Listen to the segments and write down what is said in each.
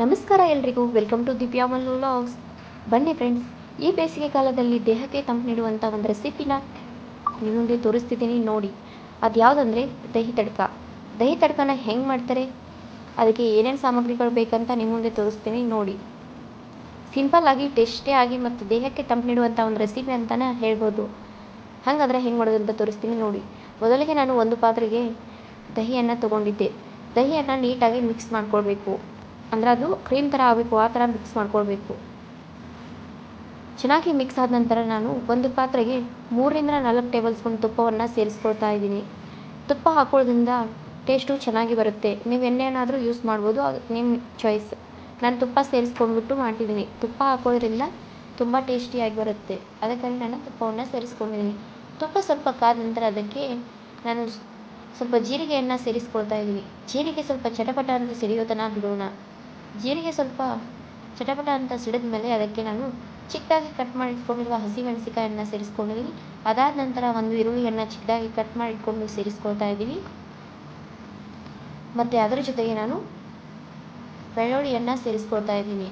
ನಮಸ್ಕಾರ ಎಲ್ರಿಗೂ. Welcome to Divya Mallu vlogs ಬನ್ನಿ ಫ್ರೆಂಡ್ಸ್ ಈ ಬೇಸಿಗೆ ಕಾಲದಲ್ಲಿ ದೇಹಕ್ಕೆ ತಂಪು ನೀಡುವಂಥ ಒಂದು ರೆಸಿಪಿನ ಮುಂದೆ ತೋರಿಸ್ತಿದ್ದೀನಿ ನೋಡಿ. ಅದು ಯಾವುದಂದ್ರೆ ದಹಿ ತಡ್ಕ. ದಹಿ ತಡ್ಕನ ಹೆಂಗೆ ಮಾಡ್ತಾರೆ? ಅದಕ್ಕೆ ಏನೇನು ಸಾಮಗ್ರಿಗಳು ಬೇಕಂತ ನಿಮ್ಮ ಮುಂದೆ ತೋರಿಸ್ತೀನಿ ನೋಡಿ. ಸಿಂಪಲ್ ಆಗಿ ಟೇಸ್ಟೇ ಆಗಿ ಮತ್ತು ದೇಹಕ್ಕೆ ತಂಪು ನೀಡುವಂಥ ಒಂದು ರೆಸಿಪಿ ಅಂತಲೇ ಹೇಳ್ಬೋದು. ಹಾಗಾದರೆ ಹೆಂಗೆ ಮಾಡೋದು ಅಂತ ತೋರಿಸ್ತೀನಿ ನೋಡಿ. ಮೊದಲಿಗೆ ನಾನು ಒಂದು ಪಾತ್ರೆಗೆ ದಹಿಯನ್ನು ತೊಗೊಂಡಿದ್ದೆ. ದಹಿಯನ್ನು ನೀಟಾಗಿ ಮಿಕ್ಸ್ ಮಾಡ್ಕೊಳ್ಬೇಕು. ಅಂದರೆ ಅದು ಕ್ರೀಮ್ ಥರ ಆಗಬೇಕು, ಆ ಥರ ಮಿಕ್ಸ್ ಮಾಡ್ಕೊಳ್ಬೇಕು. ಚೆನ್ನಾಗಿ ಮಿಕ್ಸ್ ಆದ ನಂತರ ನಾನು ಒಂದು ಪಾತ್ರೆಗೆ ಮೂರರಿಂದ ನಾಲ್ಕು ಟೇಬಲ್ ಸ್ಪೂನ್ ತುಪ್ಪವನ್ನು ಸೇರಿಸ್ಕೊಳ್ತಾ ಇದ್ದೀನಿ. ತುಪ್ಪ ಹಾಕೋದ್ರಿಂದ ಟೇಸ್ಟು ಚೆನ್ನಾಗಿ ಬರುತ್ತೆ. ನೀವು ಎಣ್ಣೆನಾದರೂ ಯೂಸ್ ಮಾಡ್ಬೋದು, ಅದು ನಿಮ್ಮ ಚಾಯ್ಸ್ ನಾನು ತುಪ್ಪ ಸೇರಿಸ್ಕೊಂಡ್ಬಿಟ್ಟು ಮಾಡ್ತಿದ್ದೀನಿ. ತುಪ್ಪ ಹಾಕೋದ್ರಿಂದ ತುಂಬ ಟೇಸ್ಟಿಯಾಗಿ ಬರುತ್ತೆ. ಅದಕ್ಕಾಗಿ ನಾನು ತುಪ್ಪವನ್ನು ಸೇರಿಸ್ಕೊಂಡಿದ್ದೀನಿ. ತುಪ್ಪ ಸ್ವಲ್ಪ ಕಾದ ನಂತರ ಅದಕ್ಕೆ ನಾನು ಸ್ವಲ್ಪ ಜೀರಿಗೆಯನ್ನು ಸೇರಿಸ್ಕೊಳ್ತಾ ಇದ್ದೀನಿ. ಜೀರಿಗೆ ಸ್ವಲ್ಪ ಚಟಪಟ ಅಂತ ಸಿಡಿಯೋ ತನಕ ಬಿಡೋಣ. ಜೀರಿಗೆ ಸ್ವಲ್ಪ ಚಟಪಟ ಅಂತ ಸಿಡಿದ ಮೇಲೆ ಅದಕ್ಕೆ ನಾನು ಚಿಕ್ಕದಾಗಿ ಕಟ್ ಮಾಡಿ ಇಟ್ಕೊಂಡಿರುವ ಹಸಿಮೆಣಸಿಕಾಯನ್ನು ಸೇರಿಸ್ಕೊಂಡಿದ್ದೀನಿ ಅದಾದ ನಂತರ ಒಂದು ಈರುಳ್ಳಿಯನ್ನು ಚಿಕ್ಕದಾಗಿ ಕಟ್ ಮಾಡಿ ಇಟ್ಕೊಂಡು ಸೇರಿಸ್ಕೊಳ್ತಾ ಇದ್ದೀನಿ ಮತ್ತು ಅದರ ಜೊತೆಗೆ ನಾನು ಬೆಳ್ಳುಳ್ಳಿಯನ್ನು ಸೇರಿಸ್ಕೊಳ್ತಾ ಇದ್ದೀನಿ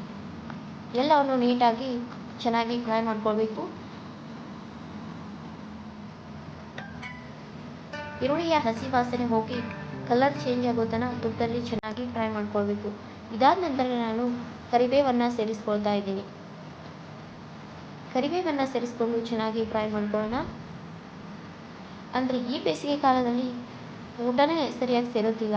ಎಲ್ಲವನ್ನು ನೀಟಾಗಿ ಚೆನ್ನಾಗಿ ಫ್ರೈ ಮಾಡ್ಕೊಳ್ಬೇಕು. ಈರುಳ್ಳಿಯ ಹಸಿ ವಾಸನೆ ಹೋಗಿ ಕಲರ್ ಚೇಂಜ್ ಆಗೋ ತನಕ ತುಪ್ಪದಲ್ಲಿ ಚೆನ್ನಾಗಿ ಫ್ರೈ ಮಾಡ್ಕೊಳ್ಬೇಕು. ಇದಾದ ನಂತರ ನಾನು ಕರಿಬೇವನ್ನು ಸೇರಿಸ್ಕೊಳ್ತಾ ಇದ್ದೀನಿ. ಕರಿಬೇವನ್ನು ಸೇರಿಸ್ಕೊಂಡು ಚೆನ್ನಾಗಿ ಫ್ರೈ ಮಾಡ್ಕೊಳ್ಳೋಣ. ಅಂದರೆ ಈ ಬೇಸಿಗೆ ಕಾಲದಲ್ಲಿ ಊಟನೇ ಸರಿಯಾಗಿ ಸೇರೋದಿಲ್ಲ.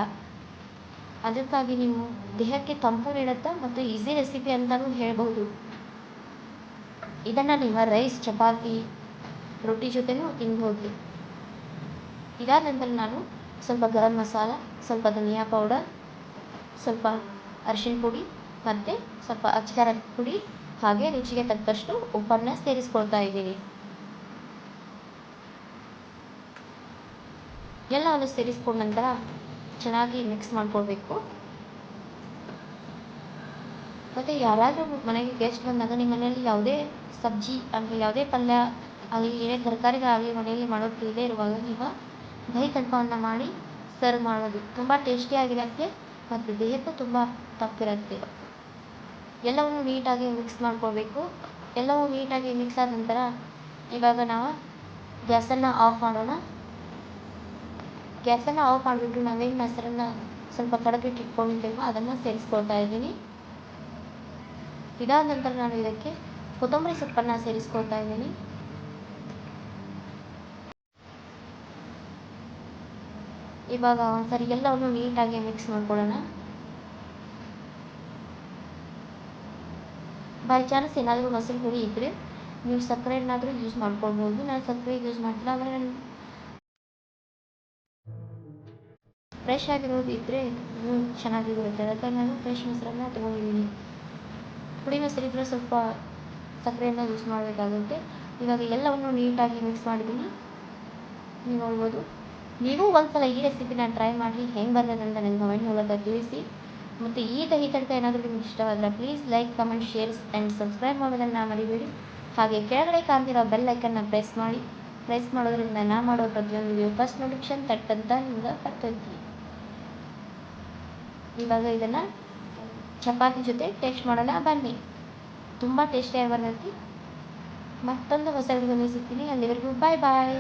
ಅದಕ್ಕಾಗಿ ನೀವು ದೇಹಕ್ಕೆ ತಂಪು ನೀಡುತ್ತಾ ಮತ್ತು ಈಸಿ ರೆಸಿಪಿ ಅಂತಲೂ ಹೇಳ್ಬೋದು ಇದನ್ನು ನೀವು ರೈಸ್, ಚಪಾತಿ, ರೊಟ್ಟಿ ಜೊತೆನೂ ತಿನ್ಬೋದು ಇದಾದ ನಂತರ ನಾನು ಸ್ವಲ್ಪ ಗರಂ ಮಸಾಲ, ಸ್ವಲ್ಪ ಧನಿಯಾ ಪೌಡರ್, ಸ್ವಲ್ಪ ಅರಿಶಿಣ ಪುಡಿ, ಮತ್ತು ಸ್ವಲ್ಪ ಅಚ್ಕಾರದ ಪುಡಿ ಹಾಗೆ ರುಚಿಗೆ ತಕ್ಕಷ್ಟು ಉಪ್ಪನ್ನು ಸೇರಿಸ್ಕೊಳ್ತಾ ಇದ್ದೀನಿ ಎಲ್ಲವನ್ನು ಸೇರಿಸ್ಕೊಂಡ ನಂತರ ಚೆನ್ನಾಗಿ ಮಿಕ್ಸ್ ಮಾಡ್ಕೊಳ್ಬೇಕು. ಮತ್ತು ಯಾರಾದರೂ ಮನೆಗೆ ಗೆಸ್ಟ್ ಬಂದಾಗ ನಿಮ್ಮ ಮನೆಯಲ್ಲಿ ಯಾವುದೇ ಸಬ್ಜಿ ಆಗಲಿ ಯಾವುದೇ ಪಲ್ಯ ಆಗಲಿ, ಏನೇ ತರಕಾರಿಗಳಾಗಲಿ ಮನೆಯಲ್ಲಿ ಮಾಡೋಕ್ಕಿಲ್ಲದೆ ಇರುವಾಗ ನೀವು ದಹಿ ತಡ್ಕವನ್ನು ಮಾಡಿ ಸರ್ವ್ ಮಾಡೋದು. ತುಂಬ ಟೇಸ್ಟಿಯಾಗಿರುತ್ತೆ ಮತ್ತು ದೇಹಕ್ಕೂ ತುಂಬ ತಪ್ಪಿರುತ್ತೆ. ಎಲ್ಲವನ್ನು ನೀಟಾಗಿ ಮಿಕ್ಸ್ ಮಾಡ್ಕೊಳ್ಬೇಕು. ಎಲ್ಲವೂ ನೀಟಾಗಿ ಮಿಕ್ಸ್ ಆದ ನಂತರ ಇವಾಗ ನಾವು ಗ್ಯಾಸನ್ನು ಆಫ್ ಮಾಡೋಣ. ಗ್ಯಾಸನ್ನು ಆಫ್ ಮಾಡಿಬಿಟ್ಟು ನಾವೇನು ಮೊಸರನ್ನ ಸ್ವಲ್ಪ ಕಡಬಿಟ್ಟು ಇಟ್ಕೊಂಡಿದ್ದೇವೋ. ಅದನ್ನು ಸೇರಿಸ್ಕೊಳ್ತಾ ಇದ್ದೀನಿ. ಇದಾದ ನಂತರ ನಾನು ಇದಕ್ಕೆ ಕೊತ್ತಂಬರಿ ಸೊಪ್ಪನ್ನು ಸೇರಿಸ್ಕೊಳ್ತಾ ಇದ್ದೀನಿ. ಇವಾಗ ಒಂದ್ಸರಿ ಎಲ್ಲವನ್ನು ನೀಟಾಗಿ ಮಿಕ್ಸ್ ಮಾಡ್ಕೊಳ್ಳೋಣ. ಬೈ ಚಾನ್ಸ್ ಏನಾದರೂ ಮೊಸರು ಹುಳಿ ಇದ್ದರೆ ನೀವು ಸಕ್ಕರೆನಾದರೂ ಯೂಸ್ ಮಾಡ್ಕೊಳ್ಬೋದು. ನಾನು ಸಕ್ಕರೆ ಯೂಸ್ ಮಾಡಿಲ್ಲ ಆದರೆ ನಾನು ಫ್ರೆಶ್ ಆಗಿರೋದು ಇದ್ದರೆ ಇನ್ನೂ ಚೆನ್ನಾಗಿರುತ್ತೆ. ಅದಕ್ಕೆ ನಾನು ಫ್ರೆಶ್ ಮೊಸರನ್ನ ತೊಗೊಂಡಿದ್ದೀನಿ. ಪುಡಿ ಮೊಸರಿದ್ರೆ ಸ್ವಲ್ಪ ಸಕ್ಕರೆಯನ್ನು ಯೂಸ್ ಮಾಡಬೇಕಾಗುತ್ತೆ. ಇವಾಗ ಎಲ್ಲವನ್ನು ನೀಟಾಗಿ ಮಿಕ್ಸ್ ಮಾಡಿದ್ದೀನಿ ನೀವು ನೋಡ್ಬೋದು. ನೀವು ಒಂದ್ಸಲ ಈ ರೆಸಿಪಿನ ಟ್ರೈ ಮಾಡಿ ಹೆಂಗೆ ಬಂದದಂತ ಅಂತ ನನಗೆ ಕಮೆಂಟ್ ಮೂಲಕ ತಿಳಿಸಿ. ಮತ್ತು ಈ ದಹಿ ತಡ್ಕ ಏನಾದರೂ ನಿಮ್ಗೆ ಇಷ್ಟವಾದರೆ please like comment shares and subscribe ಮಾಡೋದನ್ನು ಮರಿಬೇಡಿ. ಹಾಗೆ ಕೆಳಗಡೆ ಕಾಣ್ತಿರೋ ಬೆಲ್ ಐಕನ್ನ ಪ್ರೆಸ್ ಮಾಡಿ. ಪ್ರೆಸ್ ಮಾಡೋದ್ರಿಂದ ನಾ ಮಾಡೋ ಪ್ರತಿಯೊಂದು ವಿಡಿಯೋ ಫಸ್ಟ್ ನೋಟಿಫಿಕೇಶನ್ ತಟ್ಟಂತ ನಿಮ್ಗೆ ಬರ್ತೈತಿ. ಇವಾಗ ಇದನ್ನು ಚಪಾತಿ ಜೊತೆ ಟೇಸ್ಟ್ ಮಾಡೋಣ, ಬನ್ನಿ. ತುಂಬ ಟೇಸ್ಟಿಯಾಗಿ ಬರ್ತೈತಿ ಮತ್ತೊಂದು ಹೊಸ ಸಿಗ್ತೀನಿ ಅಲ್ಲಿವರೆಗೂ ಬಾಯ್ ಬಾಯ್